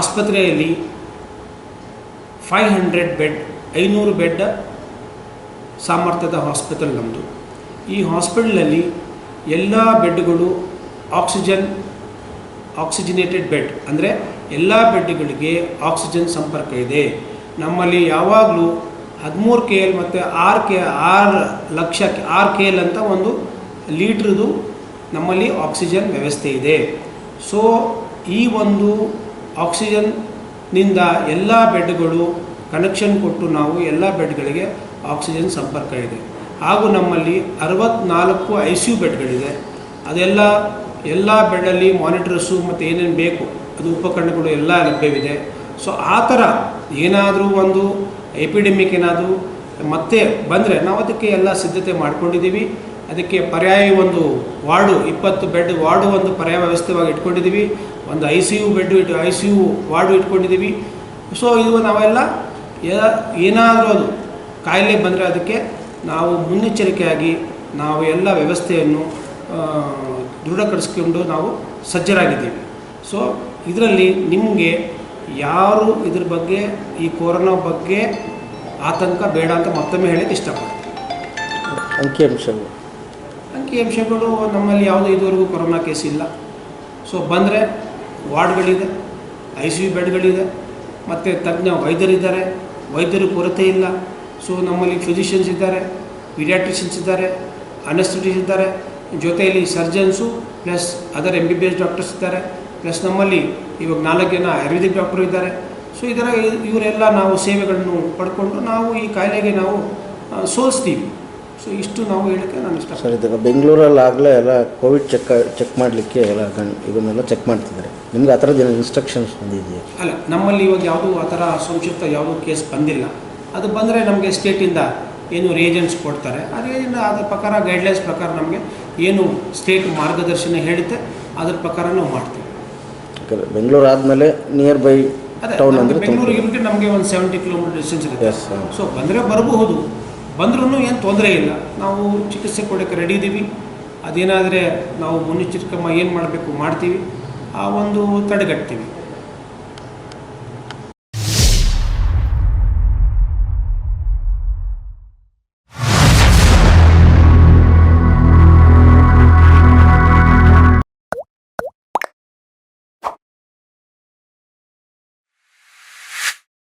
ಆಸ್ಪತ್ರೆಯಲ್ಲಿ five hundred bed ಐನೂರು bed ಸಾಮರ್ಥ್ಯದ ಹಾಸ್ಪಿಟಲ್ ನಮ್ಮದು ಈ ಹಾಸ್ಪಿಟಲಲ್ಲಿ ಎಲ್ಲ ಬೆಡ್ಗಳು ಆಕ್ಸಿಜನ್ ಆಕ್ಸಿಜನೇಟೆಡ್ ಬೆಡ್ ಅಂದರೆ ಎಲ್ಲ ಬೆಡ್ಗಳಿಗೆ ಆಕ್ಸಿಜನ್ ಸಂಪರ್ಕ ಇದೆ. ನಮ್ಮಲ್ಲಿ ಯಾವಾಗಲೂ ಹದಿಮೂರು ಕೆ ಎಲ್ ಮತ್ತು ಆರು ಕೆ, ಆರು ಲಕ್ಷ, ಆರು ಕೆ ಎಲ್ ಅಂತ ಒಂದು ಲೀಟ್ರದು ನಮ್ಮಲ್ಲಿ ಆಕ್ಸಿಜನ್ ವ್ಯವಸ್ಥೆ ಇದೆ. ಸೊ ಈ ಒಂದು ಆಕ್ಸಿಜನ್ನಿಂದ ಎಲ್ಲ ಬೆಡ್ಗಳು ಕನೆಕ್ಷನ್ ಕೊಟ್ಟು ನಾವು ಎಲ್ಲ ಬೆಡ್ಗಳಿಗೆ ಆಕ್ಸಿಜನ್ ಸಂಪರ್ಕ ಇದೆ. ಹಾಗೂ ನಮ್ಮಲ್ಲಿ ಅರವತ್ನಾಲ್ಕು ಐ ಸಿ ಯು ಬೆಡ್ಗಳಿದೆ. ಅದೆಲ್ಲ ಎಲ್ಲ ಬೆಡ್ಡಲ್ಲಿ ಮಾನಿಟರ್ಸು ಮತ್ತು ಏನೇನು ಬೇಕು, ಅದು ಉಪಕರಣಗಳು ಎಲ್ಲ ಲಭ್ಯವಿದೆ. ಸೊ ಆ ಥರ ಏನಾದರೂ ಒಂದು ಎಪಿಡೆಮಿಕ್ ಏನಾದರೂ ಮತ್ತೆ ಬಂದರೆ ನಾವು ಅದಕ್ಕೆ ಎಲ್ಲ ಸಿದ್ಧತೆ ಮಾಡ್ಕೊಂಡಿದ್ದೀವಿ. ಅದಕ್ಕೆ ಪರ್ಯಾಯ ಒಂದು ವಾರ್ಡು, ಇಪ್ಪತ್ತು ಬೆಡ್ ವಾರ್ಡು ಒಂದು ಪರ್ಯಾಯ ವ್ಯವಸ್ಥೆವಾಗಿ ಇಟ್ಕೊಂಡಿದ್ದೀವಿ. ಒಂದು ಐ ಸಿ ಯು ಬೆಡ್ ಇಟ್ಟು ಐ ಸಿ ಯು ವಾರ್ಡು ಇಟ್ಕೊಂಡಿದ್ದೀವಿ. ಸೊ ಇದು ನಾವೆಲ್ಲ ಏನಾದರೂ ಅದು ಕಾಯಿಲೆ ಬಂದರೆ ಅದಕ್ಕೆ ನಾವು ಮುನ್ನೆಚ್ಚರಿಕೆಯಾಗಿ ನಾವು ಎಲ್ಲ ವ್ಯವಸ್ಥೆಯನ್ನು ದೃಢಪಡಿಸ್ಕೊಂಡು ನಾವು ಸಜ್ಜರಾಗಿದ್ದೀವಿ. ಸೊ ಇದರಲ್ಲಿ ನಿಮಗೆ ಯಾರು ಇದ್ರ ಬಗ್ಗೆ ಈ ಕೊರೋನಾ ಬಗ್ಗೆ ಆತಂಕ ಬೇಡ ಅಂತ ಮತ್ತೊಮ್ಮೆ ಹೇಳಕ್ಕೆ ಇಷ್ಟಪಡ್ತೀನಿ. ಅಂಕಿಅಂಶಗಳು ಅಂಕಿಅಂಶಗಳು ನಮ್ಮಲ್ಲಿ ಯಾವುದೇ ಇದುವರೆಗೂ ಕೊರೋನಾ ಕೇಸ್ ಇಲ್ಲ. ಸೊ ಬಂದರೆ ವಾರ್ಡ್ಗಳಿದೆ, ಐ ಸಿ ಯು ಬೆಡ್ಗಳಿದೆ, ಮತ್ತು ತಜ್ಞ ವೈದ್ಯರಿದ್ದಾರೆ, ವೈದ್ಯರ ಕೊರತೆ ಇಲ್ಲ. ಸೊ ನಮ್ಮಲ್ಲಿ ಫಿಸಿಷಿಯನ್ಸ್ ಇದ್ದಾರೆ ಪೀಡಿಯಾಟ್ರಿಷಿಯನ್ಸ್ ಇದ್ದಾರೆ ಅನಸ್ಥಿಟಿಸ್ ಇದ್ದಾರೆ, ಜೊತೆಯಲ್ಲಿ surgeons plus other M B B S doctors ಇದ್ದಾರೆ ಪ್ಲಸ್ ನಮ್ಮಲ್ಲಿ ಇವಾಗ ನಾಲ್ಕು ಜನ ಆಯುರ್ವೇದಿಕ್ ಡಾಕ್ಟರ್ ಇದ್ದಾರೆ. ಸೊ ಇದರ ಇವರೆಲ್ಲ ನಾವು ಸೇವೆಗಳನ್ನು ಪಡ್ಕೊಂಡು ನಾವು ಈ ಕಾಯಿಲೆಗೆ ನಾವು ಸೋಲಿಸ್ತೀವಿ. ಸೊ ಇಷ್ಟು ನಾವು ಹೇಳೋಕ್ಕೆ ನಾನು ಇಷ್ಟ ಸರ್ ಇದಾಗ ಬೆಂಗಳೂರಲ್ಲಿ ಆಗಲೇ ಎಲ್ಲ ಕೋವಿಡ್ ಚೆಕ್ ಚೆಕ್ ಮಾಡಲಿಕ್ಕೆ ಎಲ್ಲ ಗಣ್ ಇದನ್ನೆಲ್ಲ ಚೆಕ್ ಮಾಡ್ತಿದ್ದಾರೆ. ನಿಮ್ಗೆ ಆ ಥರದ ಏನೋ ಇನ್ಸ್ಟ್ರಕ್ಷನ್ಸ್ ಬಂದಿದೆಯಾ? ಅಲ್ಲ ನಮ್ಮಲ್ಲಿ ಇವಾಗ ಯಾವುದೂ ಆ ಥರ ಸಂಕ್ಷಿಪ್ತ ಯಾವುದೂ ಕೇಸ್ ಬಂದಿಲ್ಲ. ಅದು ಬಂದರೆ ನಮಗೆ ಸ್ಟೇಟಿಂದ ಏನು ರೇಜೆಂಟ್ಸ್ ಕೊಡ್ತಾರೆ. ಆ ರೇಜೆಂಟ್ ಅದ್ರ ಪ್ರಕಾರ ಗೈಡ್ಲೈನ್ಸ್ ಪ್ರಕಾರ ನಮಗೆ ಏನು ಸ್ಟೇಟ್ ಮಾರ್ಗದರ್ಶನ ಹೇಳುತ್ತೆ ಅದ್ರ ಪ್ರಕಾರ ನಾವು ಮಾಡ್ತೀವಿ ಬೆಂಗಳೂರು ಆದಮೇಲೆ ನಿಯರ್ ಬೈ ಅದೇ ಟೌನ್ ಅಂದರೆ ಬೆಂಗಳೂರಿಗೆ ನಮಗೆ ಒಂದು ಸೆವೆಂಟಿ ಕಿಲೋಮೀಟರ್ ಡಿಸ್ಟೆನ್ಸ್ ಇರುತ್ತೆ. ಸೊ ಬಂದರೆ ಬರಬಹುದು. ಬಂದ್ರೂ ಏನು ತೊಂದರೆ ಇಲ್ಲ. ನಾವು ಚಿಕಿತ್ಸೆ ಕೊಡೋಕ್ಕೆ ರೆಡಿ ಇದ್ದೀವಿ ಅದೇನಾದರೆ ನಾವು ಮುನ್ನೆಚ್ಚರಿಕೆ ಏನು ಮಾಡಬೇಕು ಮಾಡ್ತೀವಿ. ಆ ಒಂದು ತಡೆಗಟ್ತೀವಿ.